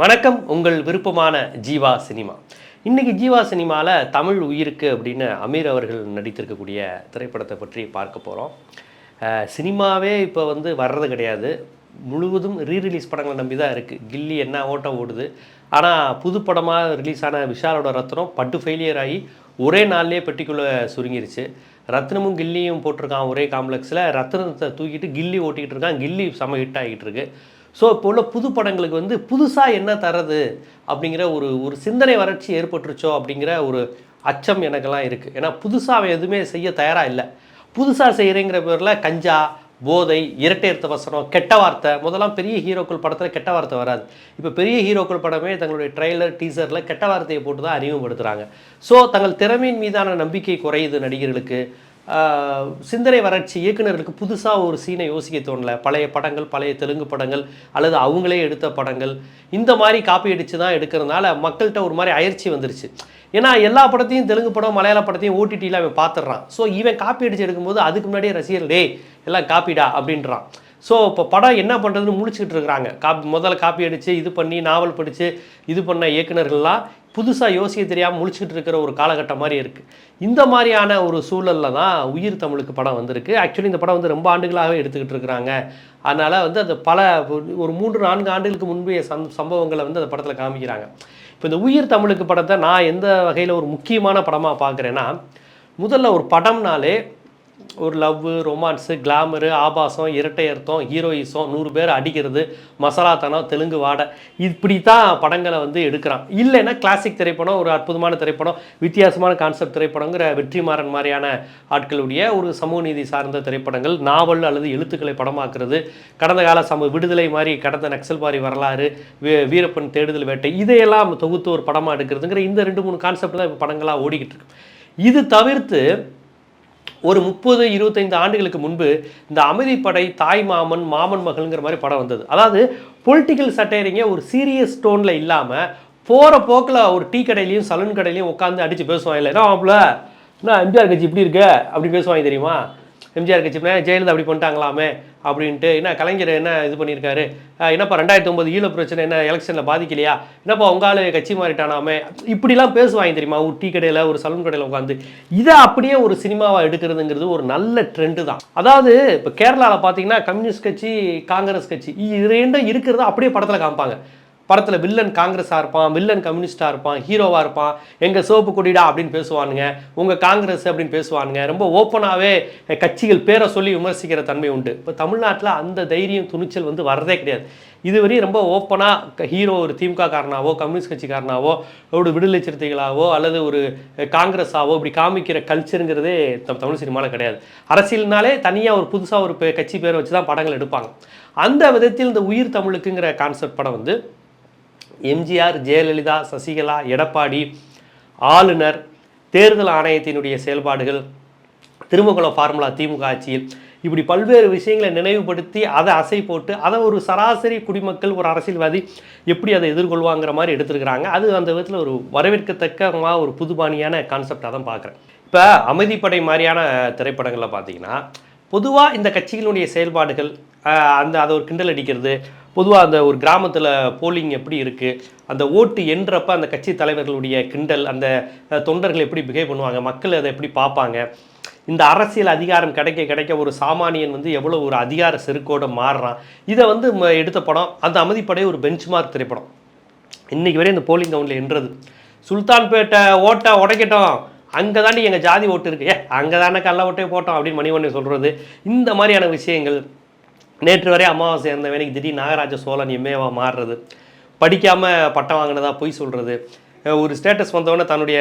வணக்கம் உங்கள் விருப்பமான ஜீவா சினிமா. இன்றைக்கி ஜீவா சினிமாவில் தமிழ் உயிருக்கு அப்படின்னு அமீர் அவர்கள் நடித்திருக்கக்கூடிய திரைப்படத்தை பற்றி பார்க்க போகிறோம் சினிமாவே இப்போ வந்து வர்றது கிடையாது. முழுவதும் ரீ ரிலீஸ் படங்களை நம்பி தான் இருக்குது கில்லி என்ன ஓட்டம் ஓடுது. ஆனால் புது படமாக ரிலீஸ் ஆன விஷாலோட ரத்னம் பட்டு ஃபெயிலியர் ஆகி ஒரே நாள்லேயே பெட்டிக்குள்ளே சுருங்கிருச்சு. ரத்னமும் கில்லியும் போட்டிருக்கான் ஒரே காம்ப்ளெக்ஸில் ரத்னத்தை தூக்கிட்டு கில்லி ஓட்டிகிட்டு இருக்கான். கில்லி செம ஹிட் ஆகிட்டு இருக்குது ஸோ இப்போ உள்ள புது படங்களுக்கு வந்து புதுசாக என்ன தரது அப்படிங்கிற ஒரு ஒரு சிந்தனை வறட்சி ஏற்பட்டுருச்சோ அப்படிங்கிற ஒரு அச்சம் எனக்கெல்லாம் இருக்குது ஏன்னா புதுசாக அவன் எதுவுமே செய்ய தயாராக இல்லை. புதுசாக செய்கிறேங்கிற பேரில் கஞ்சா போதை இரட்டை எடுத்த வசனம் கெட்ட வார்த்தை முதலாம் பெரிய ஹீரோக்கள் படத்தில் கெட்ட வார்த்தை வராது. இப்போ பெரிய ஹீரோக்கள் படமே தங்களுடைய ட்ரெய்லர் டீசரில் கெட்ட வார்த்தையை போட்டு தான் அறிமுகப்படுத்துகிறாங்க ஸோ தங்கள் திறமையின் மீதான நம்பிக்கை குறையுது நடிகர்களுக்கு. சிந்தனை வறட்சி இயக்குநர்களுக்கு புதுசாக ஒரு சீனை யோசிக்க தோணல. பழைய படங்கள் பழைய தெலுங்கு படங்கள் அல்லது அவங்களே எடுத்த படங்கள். இந்த மாதிரி காப்பி அடித்து தான் எடுக்கிறதுனால மக்கள்கிட்ட ஒரு மாதிரி அயற்சி வந்துருச்சு. ஏன்னா எல்லா படத்தையும் தெலுங்கு படம் மலையாள படத்தையும் ஓடிடியில் அவன் பார்த்துட்றான் ஸோ இவன் காப்பி அடித்து எடுக்கும்போது அதுக்கு முன்னாடியே ரசிகர் டேய் எல்லாம் காப்பிடா அப்படின்றான். ஸோ இப்போ படம் என்ன பண்ணுறதுன்னு முடிச்சுக்கிட்டு இருக்கிறாங்க. காப்பி முதல்ல காப்பி அடித்து இது பண்ணி நாவல் படித்து இது பண்ண இயக்குனர்கள்லாம் புதுசாக யோசிக்க தெரியாமல் முழிச்சிக்கிட்டு இருக்கிற ஒரு காலகட்டம் மாதிரி இருக்குது இந்த மாதிரியான ஒரு சூழலில் தான் உயிர் தமிழுக்கு படம் வந்திருக்கு. ஆக்சுவலி இந்த படம் வந்து ரொம்ப ஆண்டுகளாகவே எடுத்துக்கிட்டு இருக்கிறாங்க. அதனால் வந்து அது பல ஒரு மூன்று நான்கு ஆண்டுகளுக்கு முன்பே சம் சம்பவங்களை வந்து அந்த படத்தில் காமிக்கிறாங்க. இப்போ இந்த உயிர் தமிழுக்கு படத்தை நான் எந்த வகையில் ஒரு முக்கியமான படமாக பார்க்குறேன்னா முதல்ல ஒரு படம்னாலே ஒரு லவ்வு ரொமான்ஸு கிளாமரு ஆபாசம் இரட்டை அர்த்தம் ஹீரோயிசம் நூறு பேர் அடிக்கிறது மசாலாத்தனம் தெலுங்கு வாடை இப்படி தான் படங்களை வந்து எடுக்கிறான். இல்லைன்னா கிளாசிக் திரைப்படம் ஒரு அற்புதமான திரைப்படம் வித்தியாசமான கான்செப்ட் திரைப்படங்கிற வெற்றிமாறன் மாதிரியான ஆட்களுடைய ஒரு சமூக நீதி சார்ந்த திரைப்படங்கள் நாவல் அல்லது எழுத்துக்களை படமாக்குறது கடந்த கால சம விடுதலை மாதிரி கடந்த நக்சல்பாரி வரலாறு வீரப்பன் தேடுதல் வேட்டை இதையெல்லாம் தொகுத்து ஒரு படமாக எடுக்கிறதுங்கிற இந்த ரெண்டு மூணு கான்செப்ட் தான் இப்போ படங்களாக ஓடிக்கிட்டு இருக்கு. இது தவிர்த்து ஒரு முப்பது இருபத்தைந்து ஆண்டுகளுக்கு முன்பு இந்த அமைதிப்படை தாய் மாமன் மாமன் மகள்ங்கிற மாதிரி படம் வந்தது. அதாவது பொலிட்டிக்கல் சட்டையரிங்க ஒரு சீரியஸ் டோனில் இல்லாமல் போகிற போக்கில் ஒரு டீ கடையிலையும் சலூன் கடையிலையும் உட்காந்து அடித்து பேசுவாங்க இல்லை என்ன மாப்பிள்ள என்ன எம்ஜிஆர் கட்சி இப்படி இருக்கு? அப்படி பேசுவாங்க தெரியுமா? எம்ஜிஆர் கட்சி ஜெயலலிதா அப்படி பண்ணிட்டாங்களாமே அப்படின்ட்டு என்ன கலைஞர் என்ன இது பண்ணியிருக்காரு? என்னப்பா ரெண்டாயிரத்தி ஒம்பது ஈழ பிரச்சனை என்ன எலெக்ஷனில் பாதிக்கலையா? என்னப்பா உங்கால கட்சி மாறிட்டானாமே? இப்படிலாம் பேசுவாங்க தெரியுமா? ஒரு டீ கடையில் ஒரு சலூன் கடையில் உட்காந்து இதை அப்படியே ஒரு சினிமாவாக எடுக்கிறதுங்கிறது ஒரு நல்ல ட்ரெண்டு தான். அதாவது இப்போ கேரளாவில் பார்த்தீங்கன்னா கம்யூனிஸ்ட் கட்சி காங்கிரஸ் கட்சி இது ரெண்டும் இருக்கிறத அப்படியே படத்தில் காமிப்பாங்க. படத்தில் வில்லன் காங்கிரஸாக இருப்பான் வில்லன் கம்யூனிஸ்டாக இருப்பான் ஹீரோவாக இருப்பான். எங்கள் சோப்பு கொடிடா அப்படின்னு பேசுவானுங்க. உங்கள் காங்கிரஸ் அப்படின்னு பேசுவானுங்க. ரொம்ப ஓப்பனாகவே கட்சிகள் பேரை சொல்லி விமர்சிக்கிற தன்மை உண்டு. இப்போ தமிழ்நாட்டில் அந்த தைரியம் துணிச்சல் வந்து வரதே கிடையாது. இதுவரையும் ரொம்ப ஓப்பனாக ஹீரோ ஒரு திமுக காரனாவோ கம்யூனிஸ்ட் கட்சிக்காரனாவோ ஒரு விடுதலை சிறுத்தைகளாவோ அல்லது ஒரு காங்கிரஸாவோ இப்படி காமிக்கிற கல்ச்சருங்கிறதே தம் தமிழ் சினிமாவில் கிடையாது. அரசியல்னாலே தனியாக ஒரு புதுசாக ஒரு பே- கட்சி பேரை வச்சு தான் படங்கள் எடுப்பாங்க. அந்த விதத்தில் இந்த உயிர் தமிழுக்குங்கிற கான்செப்ட் படம் வந்து எம்ஜிஆர் ஜெயலலிதா சசிகலா எடப்பாடி ஆளுநர் தேர்தல் ஆணையத்தினுடைய செயல்பாடுகள் திருமகுளம் ஃபார்முலா திமுக ஆட்சியில். இப்படி பல்வேறு விஷயங்களை நினைவுபடுத்தி அதை அசை போட்டு அதை ஒரு சராசரி குடிமக்கள் ஒரு அரசியல்வாதி எப்படி அதை எதிர்கொள்வாங்கிற மாதிரி எடுத்திருக்கிறாங்க. அது அந்த விதத்தில் ஒரு வரவேற்கத்தக்கமாக ஒரு புதுபாணியான கான்செப்டாக தான் பார்க்குறேன் இப்போ அமைதிப்படை மாதிரியான திரைப்படங்களில் பார்த்தீங்கன்னா பொதுவாக இந்த கட்சிகளுடைய செயல்பாடுகள் அந்த அதை ஒரு கிண்டல் அடிக்கிறது பொதுவாக அந்த ஒரு கிராமத்தில் போலிங் எப்படி இருக்குது அந்த ஓட்டு எண்றப்ப அந்த கட்சி தலைவர்களுடைய கிண்டல் அந்த தொண்டர்கள் எப்படி பிஹேவ் பண்ணுவாங்க? மக்கள் அதை எப்படி பார்ப்பாங்க? இந்த அரசியல் அதிகாரம் கிடைக்க கிடைக்க ஒரு சாமானியன் வந்து எவ்வளோ ஒரு அதிகார செருக்கோட மாறுறான்? இதை வந்து ம- எடுத்த படம் அந்த அமைதிப்படை ஒரு பெஞ்ச்மார்க் திரைப்படம். இன்றைக்கி வரையும் இந்த போலிங் கவுண்டில் என்றது சுல்தான்பேட்டை ஓட்டை உடைக்கட்டும். அங்கே தாண்டி எங்கள் ஜாதி ஓட்டு இருக்கு. ஏ அங்கே தானே கள்ள ஓட்டே போட்டோம் அப்படின்னு மணிவண்ணன் சொல்கிறது இந்த மாதிரியான விஷயங்கள் நேற்று வரை அமாவாசை இருந்த வேலைக்கு திடீர் நாகராஜ சோழன் எம்ஏவா மாறுறது. படிக்காமல் பட்டம் வாங்கினதா பொய் சொல்கிறது ஒரு ஸ்டேட்டஸ் வந்தவொடனே தன்னுடைய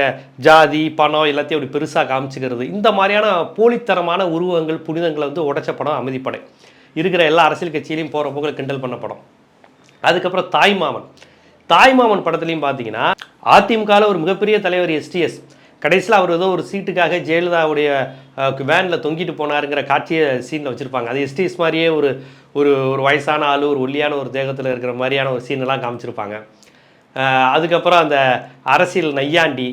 ஜாதி பணம் எல்லாத்தையும் அப்படி பெருசாக காமிச்சிக்கிறது. இந்த மாதிரியான போலித்தனமான உருவங்கள் புனிதங்களை வந்து உடைச்ச படம் அமைதிப்படை இருக்கிற எல்லா அரசியல் கட்சியிலையும் போகிற போக்கில் கிண்டல் பண்ண படம். அதுக்கப்புறம் தாய்மாமன். தாய்மாமன் படத்துலையும் பார்த்தீங்கன்னா அதிமுகவில் ஒரு மிகப்பெரிய தலைவர் எஸ்டிஎஸ் கடைசியில் அவர் ஏதோ ஒரு சீட்டுக்காக ஜெயலலிதாவுடைய வேனில் தொங்கிட்டு போனாருங்கிற காட்சியை சீனில் வச்சுருப்பாங்க. அது எஸ்டிஎஸ் மாதிரியே ஒரு ஒரு ஒரு வயசான ஆள் ஒரு ஒல்லியான ஒரு தேகத்தில் இருக்கிற மாதிரியான ஒரு சீனெல்லாம் காமிச்சிருப்பாங்க. அதுக்கப்புறம் அந்த அரசியல் நையாண்டி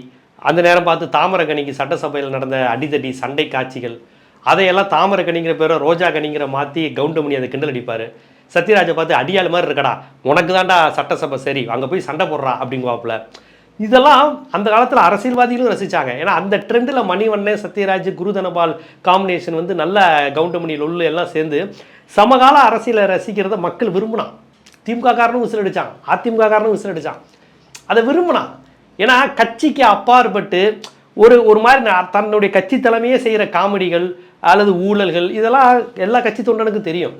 அந்த நேரம் பார்த்து தாமரகணிக்கு சட்டசபையில் நடந்த அடிதடி சண்டை காட்சிகள் அதையெல்லாம் தாமரகணிங்கிற பேரை ரோஜா கனிங்கிற மாற்றி கவுண்டமணி அதை கிண்டல் அடிப்பார். சத்யராஜை பார்த்து அடியாள் மாதிரி இருக்கடா உனக்கு தான்டா சட்டசபை சரி அங்கே போய் சண்டை போடுறா அப்படிங்குவாப்புல. இதெல்லாம் அந்த காலத்தில் அரசியல்வாதிகளும் ரசித்தாங்க ஏன்னா அந்த ட்ரெண்டில் மணிவண்ணன் சத்யராஜ் குருதனபால் காம்பினேஷன் வந்து நல்ல கவுண்டமணி லொல்லு எல்லாம் சேர்ந்து சமகால அரசியலை ரசிக்கிறத மக்கள் விரும்பினான். திமுக காரனும் விசிலடிச்சான் அதிமுக காரனும் விசிலடிச்சான் அதை விரும்பினான். ஏன்னா கட்சிக்கு அப்பாற்பட்டு ஒரு ஒரு மாதிரி நான் தன்னுடைய கட்சி தலைமையே செய்கிற காமெடிகள் அல்லது ஊழல்கள் இதெல்லாம் எல்லா கட்சி தொண்டனுக்கும் தெரியும்.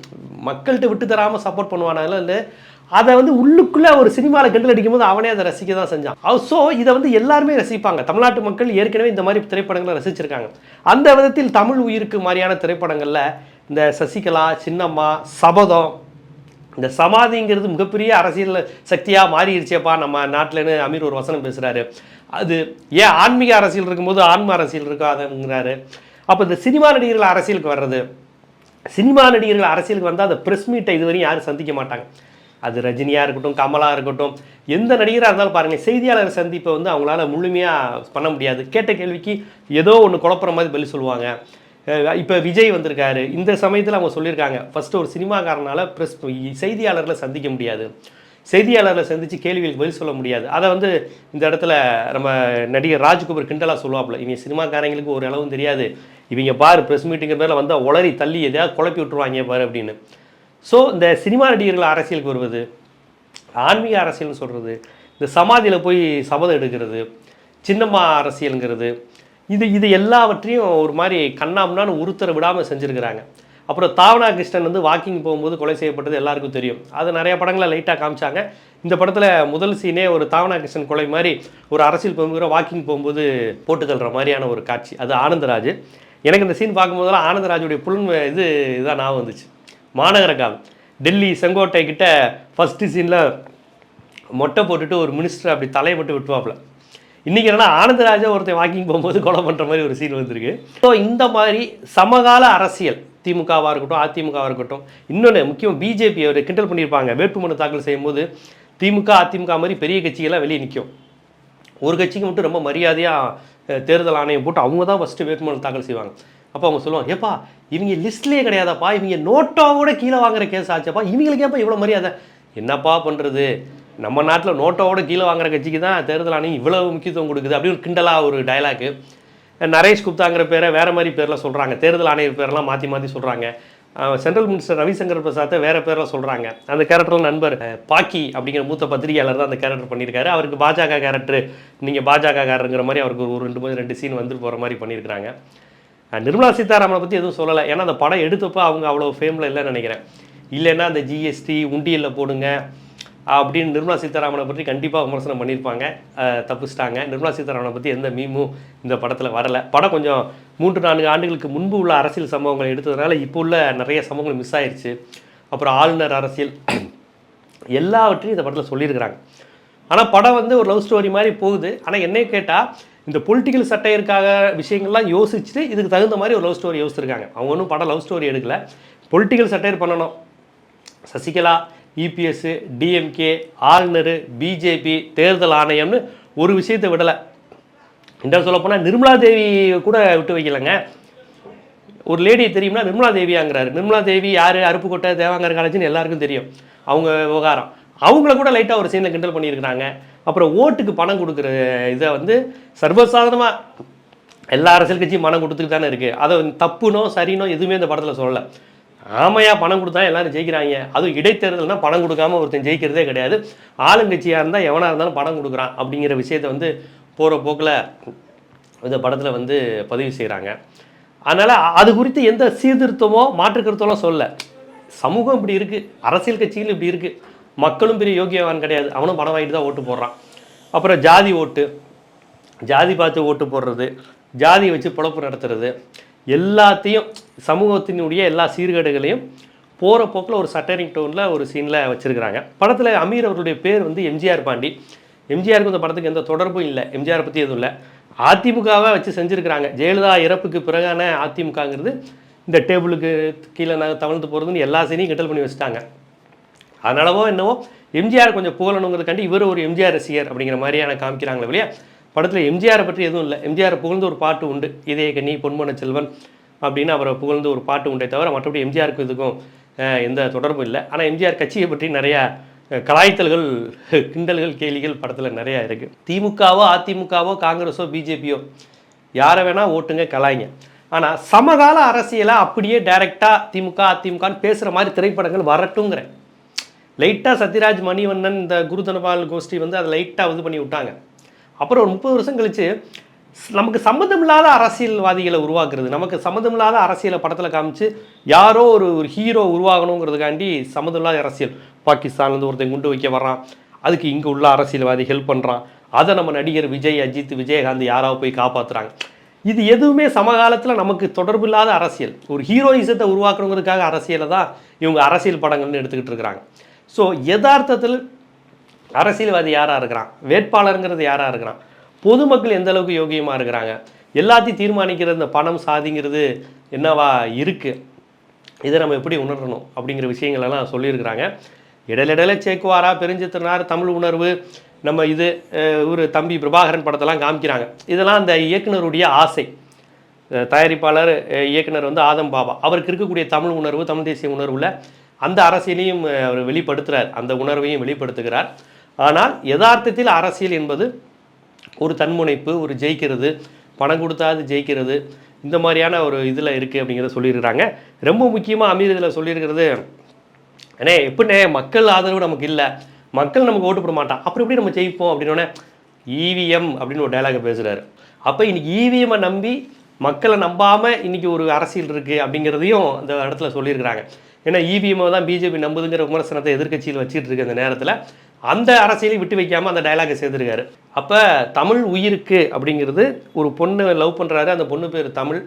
மக்கள்கிட்ட விட்டு தராமல் சப்போர்ட் பண்ணுவானால இல்லை அதை வந்து உள்ளுக்குள்ளே ஒரு சினிமாவில் கண்டில் அடிக்கும்போது அவனே அதை ரசிக்க தான் செஞ்சான். ஸோ இதை வந்து எல்லாருமே ரசிப்பாங்க. தமிழ்நாட்டு மக்கள் ஏற்கனவே இந்த மாதிரி திரைப்படங்களை ரசிச்சிருக்காங்க. அந்த விதத்தில் தமிழ் உயிருக்கு மாதிரியான திரைப்படங்களில் இந்த சசிகலா சின்னம்மா சபதம் இந்த சமாதிங்கிறது மிகப்பெரிய அரசியல் சக்தியாக மாறிடுச்சேப்பா. நம்ம நாட்டிலன்னு அமீர் ஒரு வசனம் பேசுகிறாரு அது ஏன் ஆன்மீக அரசியல் இருக்கும்போது ஆன்ம அரசியல் இருக்காதுங்கிறாரு. அப்போ இந்த சினிமா நடிகர்கள் அரசியலுக்கு வர்றது சினிமா நடிகர்கள் அரசியலுக்கு வந்தால் அந்த ப்ரெஸ் மீட்டை இதுவரையும் யாரும் சந்திக்க மாட்டாங்க. அது ரஜினியாக இருக்கட்டும் கமலாக இருக்கட்டும் எந்த நடிகராக இருந்தாலும் பாருங்கள் செய்தியாளர் சந்திப்பை வந்து அவங்களால முழுமையாக பண்ண முடியாது. கேட்ட கேள்விக்கு ஏதோ ஒன்று குழப்புற மாதிரி பதில் சொல்லுவாங்க. இப்போ விஜய் வந்திருக்காரு. இந்த சமயத்தில் அவங்க சொல்லியிருக்காங்க ஃபஸ்ட்டு ஒரு சினிமாக்காரனால் ப்ரெஸ் செய்தியாளர்களை சந்திக்க முடியாது. செய்தியாளர்களை சந்தித்து கேள்விகளுக்கு பதில் சொல்ல முடியாது. அதை வந்து இந்த இடத்துல நம்ம நடிகர் ராஜ்குமார் கிண்டலாக சொல்லுவாப்புல இவங்க சினிமாக்காரங்களுக்கு ஒரு அளவும் தெரியாது. இவங்க பாரு ப்ரெஸ் மீட்டிங்கிற மேலே வந்தால் உளறி தள்ளி எதையாவது குழப்பி விட்டுருவாங்க பாரு அப்படின்னு. ஸோ இந்த சினிமா நடிகர்கள் அரசியலுக்கு வருவது ஆன்மீக அரசியல்னு சொல்கிறது இந்த சமாதியில் போய் சபதம் எடுக்கிறது சின்னம்மா அரசியலுங்கிறது இது இது எல்லாவற்றையும் ஒரு மாதிரி கண்ணாம்னான்னு உருத்தர விடாமல் செஞ்சுருக்கிறாங்க. அப்புறம் தாவனா கிருஷ்ணன் வந்து வாக்கிங் போகும்போது கொலை செய்யப்பட்டது எல்லாருக்கும் தெரியும். அது நிறைய படங்களை லைட்டாக காமிச்சாங்க. இந்த படத்தில் முதல் சீனே ஒரு தாவனா கிருஷ்ணன் கொலை மாதிரி ஒரு அரசியல் பிரமுகரை வாக்கிங் போகும்போது போட்டு தள்ளுற மாதிரியான ஒரு காட்சி. அது ஆனந்தராஜ். எனக்கு இந்த சீன் பார்க்கும்போதெல்லாம் ஆனந்தராஜுடைய புலன் இது இதான் ஞாபகம் வந்துச்சு. மாநகர டெல்லி செங்கோட்டை கிட்ட ஃபஸ்ட்டு சீனில் மொட்டை போட்டுட்டு ஒரு மினிஸ்டர் அப்படி தலையப்பட்டு மட்டும் விட்டுவாப்புல. இன்றைக்கி என்னன்னா ஆனந்தராஜா ஒருத்தன் வாக்கிங் போகும்போது கொலை பண்ணுற மாதிரி ஒரு சீன் வந்திருக்கு. ஸோ இந்த மாதிரி சமகால அரசியல் திமுகவாக இருக்கட்டும் அதிமுகவாக இருக்கட்டும் இன்னொன்று முக்கியம் பிஜேபி அவர் கிண்டல் பண்ணியிருப்பாங்க. வேட்புமனு தாக்கல் செய்யும்போது திமுக அதிமுக மாதிரி பெரிய கட்சிகள்லாம் வெளியே நிற்கும் ஒரு கட்சிக்கு மட்டும் ரொம்ப மரியாதையாக தேர்தல் ஆணையம் போட்டு அவங்க தான் ஃபஸ்ட்டு வேட்புமனு தாக்கல் செய்வாங்க. அப்போ அவங்க சொல்லுவாங்க ஏப்பா இவங்க லிஸ்ட்லேயே கிடையாதாப்பா இவங்க நோட்டோவோட கீழே வாங்குற கேஸ் ஆச்சப்பா இவங்களுக்கு ஏப்பா இவ்வளோ மரியாதை? என்னப்பா பண்ணுறது நம்ம நாட்டில் நோட்டோவோட கீழே வாங்குற கட்சிக்கு தான் தேர்தல் ஆணையம் இவ்வளவு முக்கியத்துவம் கொடுக்குது அப்படின்னு ஒரு கிண்டலாக ஒரு டைலாக்கு நரேஷ் குப்தாங்கிற பேரை வேறு மாதிரி பேரில் சொல்கிறாங்க தேர்தல் ஆணையர் பேரெல்லாம் மாற்றி மாற்றி சொல்கிறாங்க சென்ட்ரல் மினிஸ்டர் ரவிசங்கர் பிரசாத்தை வேறு பேரில் சொல்கிறாங்க அந்த கேரக்டர் நண்பர் பாக்கி அப்படிங்கிற மூத்த பத்திரிகையாளர் தான் அந்த கேரக்டர் பண்ணியிருக்காரு. அவருக்கு பாஜக கேரக்டர் நீங்கள் பாஜக காரங்கிற மாதிரி அவருக்கு ஒரு ரெண்டு மூணு ரெண்டு சீன் வந்து போகிற மாதிரி பண்ணியிருக்கிறாங்க. நிர்மலா சீதாராமனை பற்றி எதுவும் சொல்லலை. ஏன்னா அந்த படம் எடுத்தப்போ அவங்க அவ்வளோ ஃபேமில் இல்லைன்னு நினைக்கிறேன். இல்லைன்னா அந்த ஜிஎஸ்டி உண்டியலில் போடுங்க அப்படின்னு நிர்மலா சீதாராமனை பற்றி கண்டிப்பாக விமர்சனம் பண்ணியிருப்பாங்க. தப்பிச்சிட்டாங்க. நிர்மலா சீதாராமனை பற்றி எந்த மீமும் இந்த படத்தில் வரலை. படம் கொஞ்சம் மூன்று நான்கு ஆண்டுகளுக்கு முன்பு உள்ள அரசியல் சம்பவங்களை எடுத்ததுனால இப்போ உள்ள நிறைய சம்பவங்கள் மிஸ் ஆயிடுச்சு அப்புறம் ஆளுநர் அரசியல் எல்லாவற்றையும் இந்த படத்தில் சொல்லியிருக்கிறாங்க. ஆனால் படம் வந்து ஒரு லவ் ஸ்டோரி மாதிரி போகுது. ஆனால் என்னை கேட்டால் இந்த பொலிட்டிக்கல் சட்டையருக்காக விஷயங்கள்லாம் யோசிச்சுட்டு இதுக்கு தகுந்த மாதிரி ஒரு லவ் ஸ்டோரி யோசிச்சிருக்காங்க. அவங்க ஒன்றும் படம் லவ் ஸ்டோரி எடுக்கல. பொலிட்டிக்கல் சட்டையர் பண்ணணும். சசிகலா இபிஎஸ்ஸு டிஎம்கே ஆளுநர் பிஜேபி தேர்தல் ஆணையம்னு ஒரு விஷயத்தை விடலை. இன்னும் சொல்லப்போனால் நிர்மலா தேவி கூட விட்டு வைக்கலைங்க. ஒரு லேடி தெரியும்னா நிர்மலா தேவியாங்கிறாரு. நிர்மலா தேவி யார்? அருப்புக்கோட்டை தேவாங்கர் காலேஜ்னு எல்லாருக்கும் தெரியும். அவங்க விவகாரம். அவங்கள கூட லைட்டாக ஒரு சீனில் கிண்டல் பண்ணியிருக்கிறாங்க. அப்புறம் ஓட்டுக்கு பணம் கொடுக்குற இதை வந்து சர்வசாதாரணமாக எல்லா அரசியல் கட்சியும் பணம் கொடுத்துட்டு தானே இருக்குது அதை வந்து தப்புனோ சரினோ எதுவுமே இந்த படத்தில் சொல்லலை. ஆமையாக பணம் கொடுத்தா எல்லாரும் ஜெயிக்கிறாங்க. அதுவும் இடைத்தேர்தல்னா பணம் கொடுக்காம ஒருத்தன் ஜெயிக்கிறதே கிடையாது. ஆளுங்கட்சியாக இருந்தால் எவனாக இருந்தாலும் பணம் கொடுக்குறான் அப்படிங்கிற விஷயத்தை வந்து போகிற போக்கில் இந்த படத்தில் வந்து பதிவு செய்கிறாங்க அதனால் அது குறித்து எந்த சீர்திருத்தமோ மாற்று கருத்தெல்லாம் சொல்ல சமூகம் இப்படி இருக்குது அரசியல் கட்சிகள் இப்படி இருக்குது மக்களும் பெரிய யோகியவான் கிடையாது. அவனும் பணம் வாங்கிட்டு தான் ஓட்டு போடுறான். அப்புறம் ஜாதி ஓட்டு ஜாதி பார்த்து ஓட்டு போடுறது ஜாதியை வச்சு பிழப்பு நடத்துறது எல்லாத்தையும் சமூகத்தினுடைய எல்லா சீர்கேடுகளையும் போகிற போக்கில் ஒரு சட்டரிங் டோனில் ஒரு சீனில் வச்சுருக்கிறாங்க. படத்தில் அமீர் அவருடைய பேர் வந்து எம்ஜிஆர் பாண்டி. எம்ஜிஆருக்கு இந்த படத்துக்கு எந்த தொடர்பும் இல்லை. எம்ஜிஆர் பற்றி எதுவும் இல்லை. அதிமுகவை வச்சு செஞ்சுருக்கிறாங்க. ஜெயலலிதா இறப்புக்கு பிறகான அதிமுகங்கிறது இந்த டேபிளுக்கு கீழே நாங்கள் தவழ்ந்து போகிறதுன்னு எல்லா சீனையும் கிண்டல் பண்ணி வச்சுட்டாங்க. அதனாலவோ என்னவோ எம்ஜிஆர் கொஞ்சம் புகழணுங்கிறதுக்காண்டி இவர் ஒரு எம்ஜிஆர் ரசிகர் அப்படிங்கிற மாதிரியான காமிக்கிறாங்களே இல்லையா படத்தில் எம்ஜிஆரை பற்றி எதுவும் இல்லை. எம்ஜிஆரை புகழ்ந்து ஒரு பாட்டு உண்டு. இதய கண்ணி பொன்மன செல்வன் அப்படின்னு அவரை புகழ்ந்து ஒரு பாட்டு உண்டே தவிர மற்றபடி எம்ஜிஆருக்கு இதுக்கும் எந்த தொடர்பும் இல்லை. ஆனால் எம்ஜிஆர் கட்சியை பற்றி நிறையா கலாய்த்தல்கள் கிண்டல்கள் கேலிகள் படத்தில் நிறையா இருக்குது திமுகவோ அதிமுகவோ காங்கிரஸோ பிஜேபியோ யாரை வேணால் ஓட்டுங்க கலாய்ங்க. ஆனால் சமகால அரசியலை அப்படியே டைரெக்டாக திமுக அதிமுகன்னு பேசுகிற மாதிரி திரைப்படங்கள் வரட்டுங்கிறேன் லைட்டாக சத்யராஜ் மணிவண்ணன் இந்த குருதனபால் கோஷ்டி வந்து அதை லைட்டாக இது பண்ணி விட்டாங்க. அப்புறம் ஒரு முப்பது வருஷம் கழித்து நமக்கு சம்மந்தமில்லாத அரசியல்வாதிகளை உருவாக்குறது நமக்கு சம்மந்தமில்லாத அரசியலை படத்தில் காமிச்சு யாரோ ஒரு ஒரு ஹீரோ உருவாகணுங்கிறதுக்காண்டி சம்மந்தமில்லாத அரசியல். பாகிஸ்தான்லேருந்து ஒருத்தன் குண்டு வைக்க வர்றான் அதுக்கு இங்கே உள்ள அரசியல்வாதி ஹெல்ப் பண்ணுறான் அதை நம்ம நடிகர் விஜய் அஜித் விஜயகாந்த் யாராவது போய் காப்பாற்றுறாங்க இது எதுவுமே சமகாலத்தில் நமக்கு தொடர்பில்லாத அரசியல். ஒரு ஹீரோயிசத்தை உருவாக்கணுங்கிறதுக்காக அரசியலை தான் இவங்க அரசியல் படங்கள்னு எடுத்துக்கிட்டு இருக்கிறாங்க. ஸோ யதார்த்தத்தில் அரசியல்வாதி யாராக இருக்கிறான்? வேட்பாளருங்கிறது யாராக இருக்கிறான்? பொதுமக்கள் எந்த அளவுக்கு யோகியமாக இருக்கிறாங்க? எல்லாத்தையும் தீர்மானிக்கிற இந்த பணம் சாதிங்கிறது என்னவா இருக்குது இதை நம்ம எப்படி உணரணும்? அப்படிங்கிற விஷயங்களெல்லாம் சொல்லியிருக்கிறாங்க. இடையில சேக்குவாரா பெருஞ்சித்திரனார் தமிழ் உணர்வு நம்ம இது ஒரு தம்பி பிரபாகரன் படத்தெல்லாம் காமிக்கிறாங்க. இதெல்லாம் அந்த இயக்குனருடைய ஆசை. தயாரிப்பாளர் இயக்குனர் வந்து ஆதம் பாபா. அவருக்கு இருக்கக்கூடிய தமிழ் உணர்வு தமிழ் தேசிய உணர்வில் அந்த அரசியலையும் அவர் வெளிப்படுத்துகிறார் அந்த உணர்வையும் வெளிப்படுத்துகிறார். ஆனால் யதார்த்தத்தில் அரசியல் என்பது ஒரு தன்முனைப்பு ஒரு ஜெயிக்கிறது பணம் கொடுத்தாது ஜெயிக்கிறது இந்த மாதிரியான ஒரு இதில் இருக்குது அப்படிங்கிறத சொல்லியிருக்கிறாங்க. ரொம்ப முக்கியமாக அமீர் இதில் சொல்லியிருக்கிறது அண்ணே எப்படிண்ணே மக்கள் ஆதரவு நமக்கு இல்லை. மக்கள் நமக்கு ஓட்டு போட மாட்டான். அப்புறம் எப்படி நம்ம ஜெயிப்போம் அப்படின்னோடனே இவிஎம் அப்படின்னு ஒரு டைலாகை பேசுகிறாரு அப்போ இன்றைக்கி இவிஎம்மை நம்பி மக்களை நம்பாமல் இன்றைக்கி ஒரு அரசியல் இருக்குது அப்படிங்கிறதையும் அந்த இடத்துல சொல்லியிருக்கிறாங்க. ஏன்னா இவிஎம்மை தான் பிஜேபி நம்புதுங்கிற விமர்சனத்தை எதிர்க்கட்சியில் வச்சுட்டு இருக்கு அந்த நேரத்தில். அந்த அரசியலையும் விட்டு வைக்காமல் அந்த டைலாகை சேர்த்துருக்காரு. அப்போ தமிழ் உயிருக்கு அப்படிங்கிறது ஒரு பொண்ணு லவ் பண்ணுறாரு அந்த பொண்ணு பேர் தமிழ்.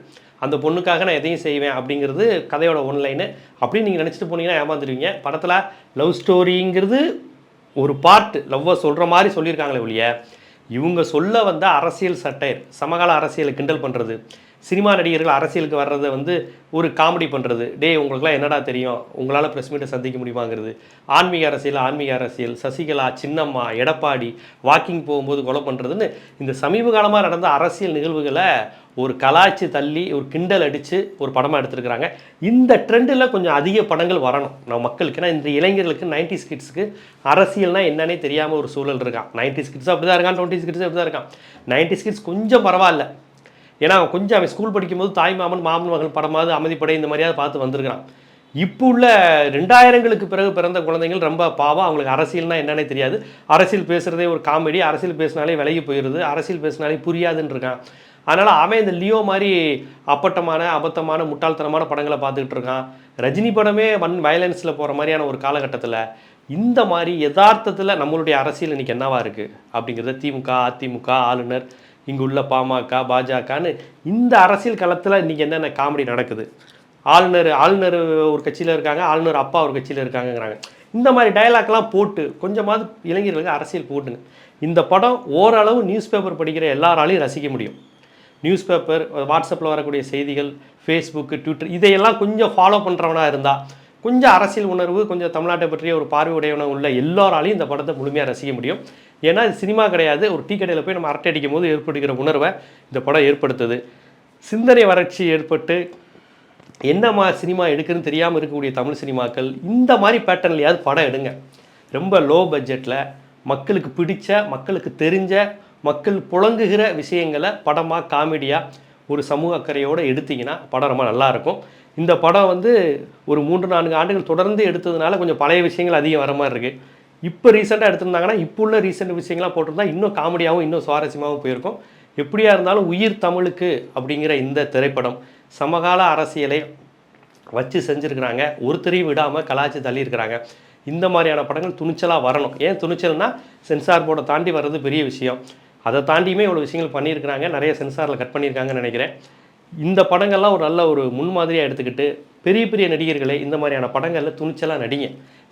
அந்த பொண்ணுக்காக நான் எதையும் செய்வேன் அப்படிங்கிறது கதையோட ஒன்லைனு அப்படின்னு நீங்கள் நினச்சிட்டு போனீங்கன்னா ஏமாந்துருவீங்க. படத்தில் லவ் ஸ்டோரிங்கிறது ஒரு பார்ட் லவ்வை சொல்கிற மாதிரி சொல்லியிருக்காங்களே ஒழிய இவங்க சொல்ல வந்த அரசியல் சட்டையர் சமகால அரசியலை கிண்டல் பண்ணுறது சினிமா நடிகர்கள் அரசியலுக்கு வர்றதை வந்து ஒரு காமெடி பண்ணுறது டேய் உங்களுக்குலாம் என்னடா தெரியும்? உங்களால் ப்ரெஸ் மீட்டை சந்திக்க முடியுமாங்கிறது. ஆன்மீக அரசியல்? ஆன்மீக அரசியல். சசிகலா சின்னம்மா எடப்பாடி வாக்கிங் போகும்போது கொலை பண்ணுறதுன்னு இந்த சமீப காலமாக நடந்த அரசியல் நிகழ்வுகளை ஒரு கலாய்ச்சி தள்ளி ஒரு கிண்டல் அடித்து ஒரு படமாக எடுத்திருக்கிறாங்க. இந்த ட்ரெண்டில் கொஞ்சம் அதிக படங்கள் வரணும். நம்ம மக்களுக்கு ஏன்னா இந்த இளைஞர்களுக்கு நைன்டி கிட்ஸுக்கு அரசியல்னா என்னன்னே தெரியாமல் ஒரு சூழல் இருக்கான். நைன்டி கிட்ஸ் அப்படி தான் இருக்கான் டுவெண்ட்டி கிட்ஸ் அப்படி தான் இருக்கான். நைன்டி கிட்ஸ் கொஞ்சம் பரவாயில்ல. ஏன்னா அவன் கொஞ்சம் அவன் ஸ்கூல் படிக்கும்போது தாய் மாமன் மாமன் மகள் படமாவது அமைதிப்படை இந்த மாதிரியாவது பார்த்து வந்திருக்கிறான். இப்போ உள்ள ரெண்டாயிரங்களுக்கு பிறகு பிறந்த குழந்தைகள் ரொம்ப பாவம். அவங்களுக்கு அரசியல்னா என்னன்னே தெரியாது. அரசியல் பேசுகிறதே ஒரு காமெடி. அரசியல் பேசினாலே விலகி போயிடுது. அரசியல் பேசினாலே புரியாதுன்னு இருக்கான். அதனால் அவன் இந்த லியோ மாதிரி அப்பட்டமான அபத்தமான முட்டாள்தனமான படங்களை பார்த்துக்கிட்டு இருக்கான். ரஜினி படமே வன் வயலன்ஸில் போகிற மாதிரியான ஒரு காலகட்டத்தில் இந்த மாதிரி யதார்த்தத்தில் நம்மளுடைய அரசியல் இன்னைக்கு என்னவாக இருக்குது அப்படிங்கிறத திமுக அதிமுக ஆளுநர் இங்கே உள்ள பாமக பாஜகன்னு இந்த அரசியல் களத்தில் இன்றைக்கி என்னென்ன காமெடி நடக்குது? ஆளுநர் ஆளுநர் ஒரு கட்சியில் இருக்காங்க ஆளுநர் அப்பா ஒரு கட்சியில் இருக்காங்கங்கிறாங்க. இந்த மாதிரி டயலாக்லாம் போட்டு கொஞ்சமாவது இளைஞர்களுக்கு அரசியல் போட்டுங்க. இந்த படம் ஓரளவு நியூஸ் பேப்பர் படிக்கிற எல்லாராலையும் ரசிக்க முடியும். நியூஸ் பேப்பர் வாட்ஸ்அப்பில் வரக்கூடிய செய்திகள் ஃபேஸ்புக்கு ட்விட்டர் இதையெல்லாம் கொஞ்சம் ஃபாலோ பண்ணுறவனாக இருந்தால் கொஞ்சம் அரசியல் உணர்வு கொஞ்சம் தமிழ்நாட்டை பற்றிய ஒரு பார்வையுடையவன உள்ள எல்லாராலையும் இந்த படத்தை முழுமையாக ரசிக்க முடியும். ஏன்னா இது சினிமா கிடையாது. ஒரு டீ கடையில் போய் நம்ம அரட்டை அடிக்கும் போது ஏற்படுகிற உணர்வை இந்த படம் ஏற்படுத்துது. சிந்தனை வறட்சி ஏற்பட்டு என்னமா சினிமா எடுக்குன்னு தெரியாமல் இருக்கக்கூடிய தமிழ் சினிமாக்கள் இந்த மாதிரி பேட்டர்ன்லையாவது படம் எடுங்க. ரொம்ப லோ பட்ஜெட்டில் மக்களுக்கு பிடிச்ச மக்களுக்கு தெரிஞ்ச மக்கள் புழங்குகிற விஷயங்களை படமாக காமெடியாக ஒரு சமூக அக்கறையோடு எடுத்தீங்கன்னா படம் ரொம்ப நல்லாயிருக்கும். இந்த படம் வந்து ஒரு மூன்று நான்கு ஆண்டுகள் தொடர்ந்து எடுத்ததுனால கொஞ்சம் பழைய விஷயங்கள் அதிகம் வர மாதிரி இருக்குது இப்போ ரீசெண்டாக எடுத்திருந்தாங்கன்னா இப்போ உள்ள ரீசெண்ட் விஷயங்களாக போட்டிருந்தா இன்னும் காமெடியாகவும் இன்னும் சுவாரஸ்யமாகவும் போயிருக்கும். எப்படியா இருந்தாலும் உயிர் தமிழுக்கு அப்படிங்கிற இந்த திரைப்படம் சமகால அரசியலை வச்சு செஞ்சுருக்கிறாங்க. ஒருத்தரையும் விடாமல் கலாச்சி தள்ளியிருக்கிறாங்க. இந்த மாதிரியான படங்கள் துணிச்சலாக வரணும். ஏன் துணிச்சல்னால் சென்சார் போர்டை தாண்டி வர்றது பெரிய விஷயம். அதை தாண்டியுமே இவ்வளோ விஷயங்கள் பண்ணியிருக்கிறாங்க. நிறைய சென்சாரில் கட் பண்ணியிருக்காங்கன்னு நினைக்கிறேன். இந்த படங்கள்லாம் ஒரு நல்ல ஒரு முன்மாதிரியாக எடுத்துக்கிட்டு பெரிய பெரிய நடிகர்களை இந்த மாதிரியான படங்களில் துணிச்சலாக நடிங்க.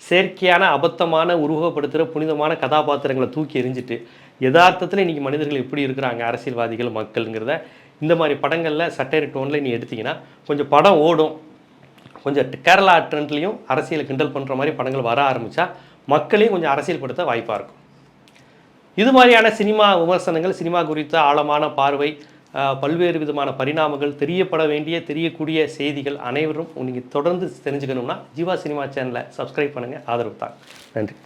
செயற்கையான அபத்தமான உருவகப்படுத்துகிற புனிதமான கதாபாத்திரங்களை தூக்கி எறிஞ்சிட்டு யதார்த்தத்தில் இன்றைக்கி மனிதர்கள் எப்படி இருக்கிறாங்க? அரசியல்வாதிகள் மக்கள்ங்கிறத இந்த மாதிரி படங்களில் சட்டை டோனில் நீ எடுத்தீங்கன்னா கொஞ்சம் படம் ஓடும். கொஞ்சம் கேரளா ட்ரெண்ட்லேயும் அரசியலை கிண்டல் பண்ணுற மாதிரி படங்கள் வர ஆரம்பித்தா மக்களையும் கொஞ்சம் அரசியல் படுத்த வாய்ப்பாக இருக்கும். இது மாதிரியான சினிமா விமர்சனங்கள் சினிமா குறித்த ஆழமான பார்வை பல்வேறு விதமான பரிணாமங்கள் தெரியப்பட வேண்டிய தெரியக்கூடிய செய்திகள் அனைவரும் நீங்கள் தொடர்ந்து தெரிஞ்சுக்கணும்னா ஜீவா சினிமா சேனலை சப்ஸ்கிரைப் பண்ணுங்கள் ஆதரவு தான். நன்றி.